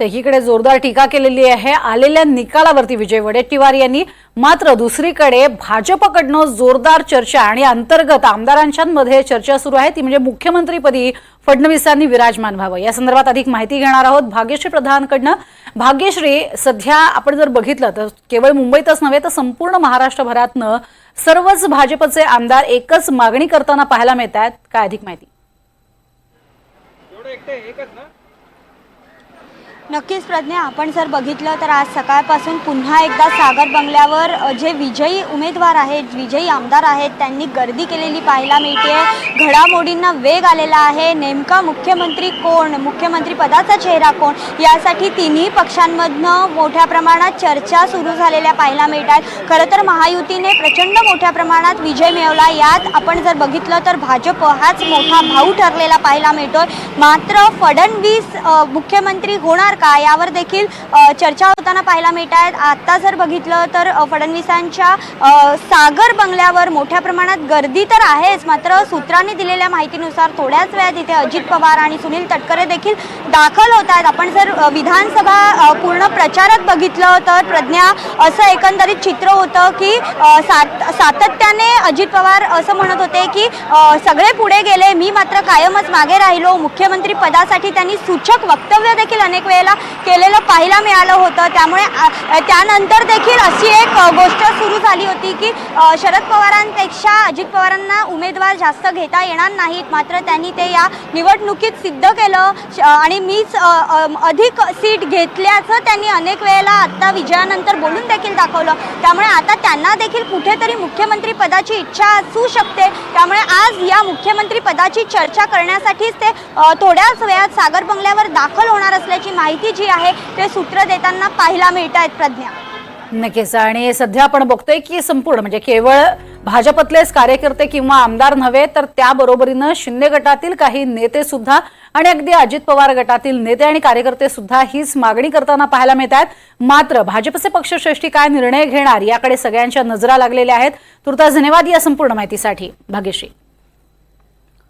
तर एकीकडे जोरदार टीका केलेली आहे. आलेल्या निकालावरती विजय वडेट्टीवार यांनी मात्र दुसरीकडे भाजपकडनं जोरदार चर्चा आणि अंतर्गत आमदारांच्यामध्ये चर्चा सुरू आहे. ती म्हणजे मुख्यमंत्रीपदी फडणवीसांनी विराजमान व्हावं. या संदर्भात अधिक माहिती घेणार आहोत भाग्यश्री प्रधानकडनं. भाग्यश्री सध्या आपण जर बघितलं तर केवळ मुंबईतच नव्हे तर संपूर्ण महाराष्ट्रभरातनं सर्वच भाजपचे आमदार एकच मागणी करताना पाहायला मिळत आहेत काय अधिक माहिती? नक्कीच प्रज्ञा. आपण जर बघितलं तर आज सकाळपासून पुन्हा एकदा सागर बंगल्यावर जे विजयी उमेदवार आहेत विजयी आमदार आहेत त्यांनी गर्दी केलेली पाहायला मिळते घडामोडींना वेग आलेला आहे. नेमका मुख्यमंत्री कोण? मुख्यमंत्री पदाचा चेहरा कोण? यासाठी तिन्ही पक्षांमधनं मोठ्या प्रमाणात चर्चा सुरू झालेल्या पाहायला मिळतात. खरं तर महायुतीने प्रचंड मोठ्या प्रमाणात विजय मिळवला. यात आपण जर बघितलं तर भाजप हाच मोठा भाऊ ठरलेला पाहायला मिळतोय. मात्र फडणवीस मुख्यमंत्री होणार का? यावर देखील चर्चा होताना पाहायला मिळत आहेत आता जर बघितलं तर फडणवीसांच्या सागर बंगल्यावर मोठ्या प्रमाणात गर्दी तर आहेच. मात्र सूत्रांनी दिलेल्या माहितीनुसार थोड्याच वेळात इथे अजित पवार आणि सुनील तटकरे देखील दाखल होत आहेत. आपण जर विधानसभा पूर्ण प्रचारात बघितलं तर प्रज्ञा असं एकंदरीत चित्र होतं की सात सातत्याने अजित पवार असं म्हणत होते की सगळे पुढे गेले मी मात्र कायमच मागे राहिलो. मुख्यमंत्री पदासाठी त्यांनी सूचक वक्तव्य देखील अनेक वेळेला केलेलं पाहायला मिळालं होतं. त्यामुळे त्यानंतर देखील अशी एक गोष्ट सुरू झाली होती की शरद पवारांपेक्षा अजित पवारांना उमेदवार जास्त घेता येणार नाहीत. मात्र त्यांनी ते या निवडणुकीत सिद्ध केलं. आणि मीच अधिक सीट घेतल्याचं त्यांनी अनेक वेळेला आत्ता विजयानंतर बोलून देखील दाखवलं. त्यामुळे आता त्यांना देखील कुठेतरी मुख्यमंत्री पदाची इच्छा असू शकते. त्यामुळे आज या मुख्यमंत्री पदाची चर्चा करण्यासाठीच ते थोड्याच वेळात सागर बंगल्यावर दाखल होणार असल्याची माहिती माहिती जी आहे ते सूत्र देताना पाहायला मिळत आहेत प्रज्ञा. नक्कीच. आणि सध्या आपण बघतोय की संपूर्ण म्हणजे केवळ भाजपतलेच कार्यकर्ते किंवा आमदार नव्हे तर त्याबरोबरीनं शिंदे गटातील काही नेते सुद्धा आणि अगदी अजित पवार गटातील नेते आणि कार्यकर्ते सुद्धा हीच मागणी करताना पाहायला मिळत आहेत मात्र भाजपचे पक्षश्रेष्ठी काय निर्णय घेणार याकडे सगळ्यांच्या नजरा लागलेल्या आहेत. तुर्तास धन्यवाद या संपूर्ण माहितीसाठी. भाग्यश्री.